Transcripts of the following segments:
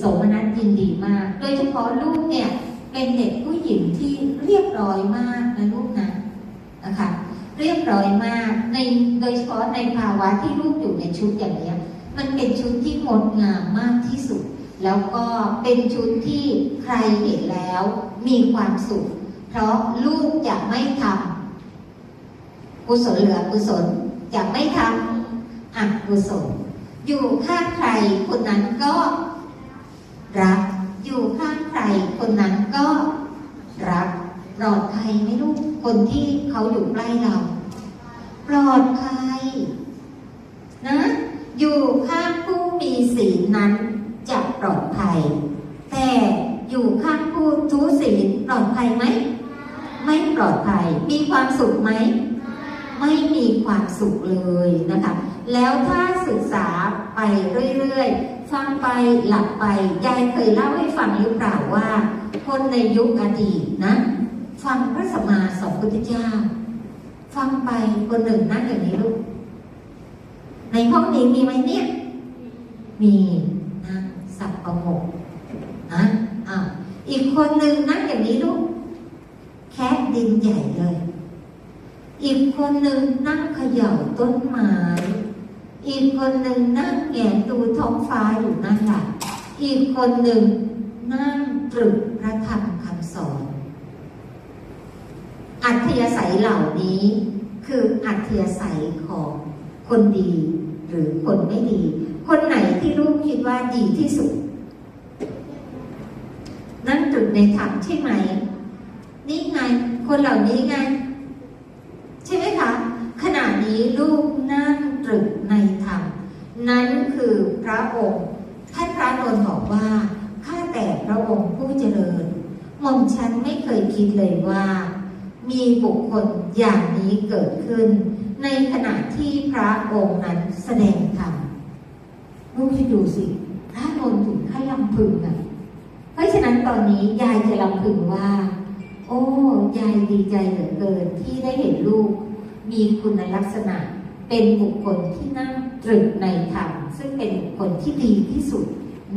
โสมนัสยินดีมาก โดยเฉพาะลูกเนี่ยเป็นเด็กผู้หญิงที่เรียบร้อยมากนะลูกนะนะคะเรียบร้อยมากในโดยเฉพาะในภาวะที่ลูกอยู่ในชุดอย่างเนี้ยมันเป็นชุดที่งดงามมากที่สุด แล้วก็เป็นชุดที่ใครเห็นแล้วมีความสุข เพราะลูกจะไม่ทำกุศลเหลือกุศลจะไม่ทำอักุศลอยู่ข้างใครคนนั้นก็ รักอยู่ข้างใครคนนั้นก็รักปลอดภัยไหมลูกคนที่เขาอยู่ใกล้เราปลอดภัยนะอยู่ข้างผู้มีศีลนั้นจะปลอดภัย แต่อยู่ข้างผู้ทุศีลปลอดภัยไหม ไม่ปลอดภัยมีความสุขไหม ไม่มีความสุขเลยนะคะ แล้วถ้าศึกษาไปเรื่อยๆ ฟังไปหลับไป ยายเคยเล่าให้ฟังหรือเปล่าว่า คนในยุคอดีตนะ ฟังพระสัมมาสัมพุทธเจ้า ฟังไปคนหนึ่งนั่งอย่างนี้ลูก ในห้องนี้มีไหมเนี่ย มีนั่งสับประงกนะอะอีกคนหนึ่งนั่งอย่างนี้ลูก แคะดินใหญ่เลย อีกคนหนึ่งนั่งเขย่าต้นไม้ อีกคนหนึ่งนั่งแงนดูท้องฟ้าอยู่นั่นแหละอีกคนหนึ่งนั่งตรึกพระธรรมคำสอน อัธยาศัยเหล่านี้คืออัธยาศัยของคนดีหรือคนไม่ดี คนไหนที่ลูกคิดว่าดีที่สุด นั่นตรึกในธรรมใช่ไหม นี่ไง คนเหล่านี้ไง ใช่ไหมคะ ขณะนี้ ลูกนั่งตรึกในธรรม นั้นคือพระองค์ท่านพระนนท์บอกว่าข้าแต่พระองค์ผู้เจริญหม่อมฉันไม่เคยคิดเลยว่า มีบุคคลอย่างนี้เกิดขึ้น ในขณะที่พระองค์นั้นแสดงธรรมลูกคิดดูสิพระนนท์ถึงขั้นลำพึงอะเพราะฉะนั้นตอนนี้ยายจะลำพึงว่า โอ้ยายดีใจเหลือเกินที่ได้เห็น มีคุณลักษณะเป็นบุคคลที่นั่งตรึกในธรรมซึ่งเป็นบุคคลที่ดีที่สุด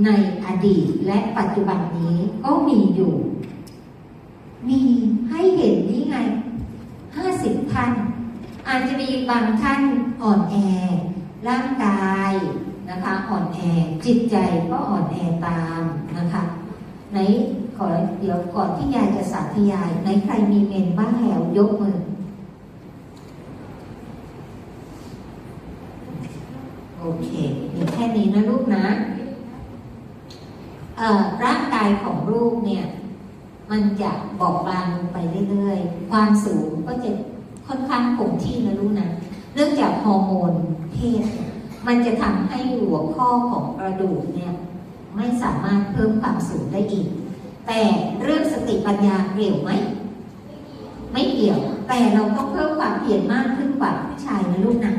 ในอดีตและปัจจุบันนี้ก็มีอยู่ มีให้เห็นนี่ไงห้าสิบท่าน อาจจะมีบางท่านอ่อนแอ ร่างกายนะคะอ่อนแอจิตใจก็อ่อนแอตามนะคะไหนขอเดี๋ยวก่อนที่ยายจะสาธยายไหนใครมีเมนบ้างแล้วยกมือ โอเคมีแค่นี้นะลูกนะเอ่อร่างกายของลูกเนี่ย มันจะบอกบางลงไปเรื่อยๆ ความสูงก็จะค่อนข้างคงที่นะลูกนะเนื่องจากฮอร์โมนเพศมันจะทำให้หัวข้อของกระดูกเนี่ยไม่สามารถเพิ่มความสูงได้อีก แต่เรื่องสติปัญญาเกี่ยวไหม ไม่เกี่ยว แต่เราต้องเพิ่มความเพียรมากขึ้นกว่าผู้ชายนะลูกนะ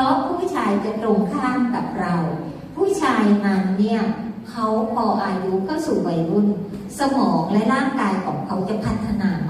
ราะผู้ชายจะตรงข้ามกับเรา ผู้ชายมันเนี่ยเขาพออายุเข้าสู่วัยรุ่น สมองและร่างกายของเขาจะพัฒนาม